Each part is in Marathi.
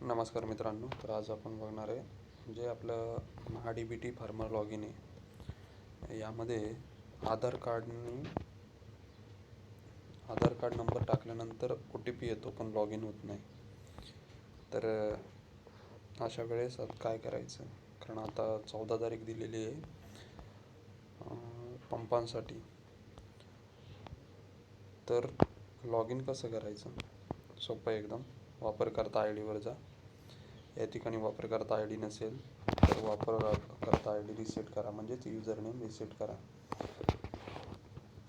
नमस्कार मित्रांनो तर आज आपण बघणार आहे जे आपलं MahaDBT farmer log in आहे. यामध्ये आधार कार्डनी आधार कार्ड नंबर टाकल्यानंतर ओ टी पी येतो पण लॉग इन होत नाही. तर अशा वेळेस काय करायचं? कारण आता चौदा तारीख दिलेली आहे पंपांसाठी. तर लॉग इन कसं करायचं? सोपं आहे एकदम. वापरकर्ता आय डीवर जा या ठिकाणी वापरकर्ता आय डी नसेल तर वापरकर्ता आय डी रिसेट करा. म्हणजेच युजर नेम रिसेट करा.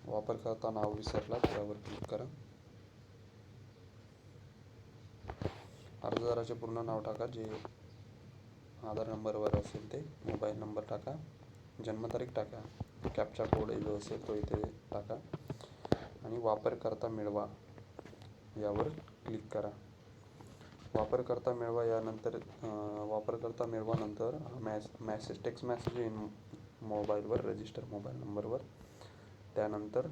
वापरकर्ता नाव विसरला त्यावर क्लिक करा. अर्जदाराचे पूर्ण नाव टाका जे आधार नंबरवर असेल ते. मोबाईल नंबर टाका. जन्मतारीख टाका. कॅपचा कोड जो असेल तो इथे टाका. आणि वापरकर्ता मिळवा यावर क्लिक करा. वापरकर्ता मिळवा यानंतर वापरकर्ता मिळवानंतर मॅस मॅसेज टेक्स्ट मॅसेज येईन मोबाईलवर रजिस्टर मोबाईल नंबरवर. त्यानंतर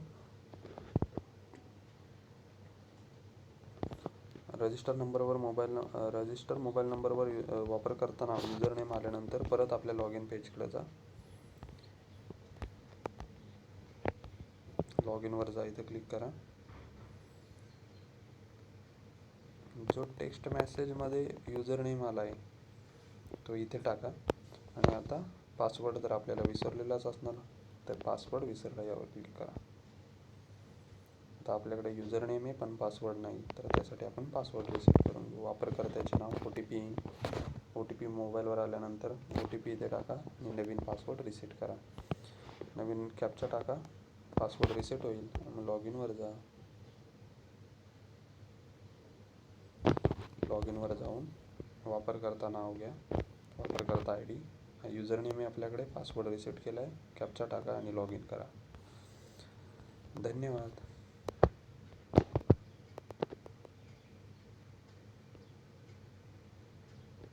रजिस्टर नंबरवर मोबाईल न रजिस्टर मोबाईल नंबरवर अ, वापरकर्ता नाव युजर नेम आल्यानंतर परत आपल्या लॉग इन पेजकडे जा. लॉग इनवर जा इथे क्लिक करा. जो टेक्स्ट मेसेजमध्ये युजर नेम आला आहे तो इथे टाका. आणि आता पासवर्ड जर आपल्याला विसरलेलाच असणार तर पासवर्ड विसरला यावर क्लिक करा. आता आपल्याकडे युजर नेम आहे पण पासवर्ड नाही. तर त्यासाठी आपण पासवर्ड रिसेट करून घेऊ. वापरकर्त्याचे नाव O T P O T P मोबाईलवर आल्यानंतर ओ टी पी इथे टाका आणि नवीन पासवर्ड रिसेट करा. नवीन कॅपचा टाका. पासवर्ड रिसेट होईल. मग लॉग इनवर जा. लॉग इनवर जाऊन वापरकर्ता नाव घ्या वापरकर्ता आय डी युजर नेम आपल्याकडे पासवर्ड रिसेट केला आहे कॅपचा टाका आणि लॉग इन करा. धन्यवाद.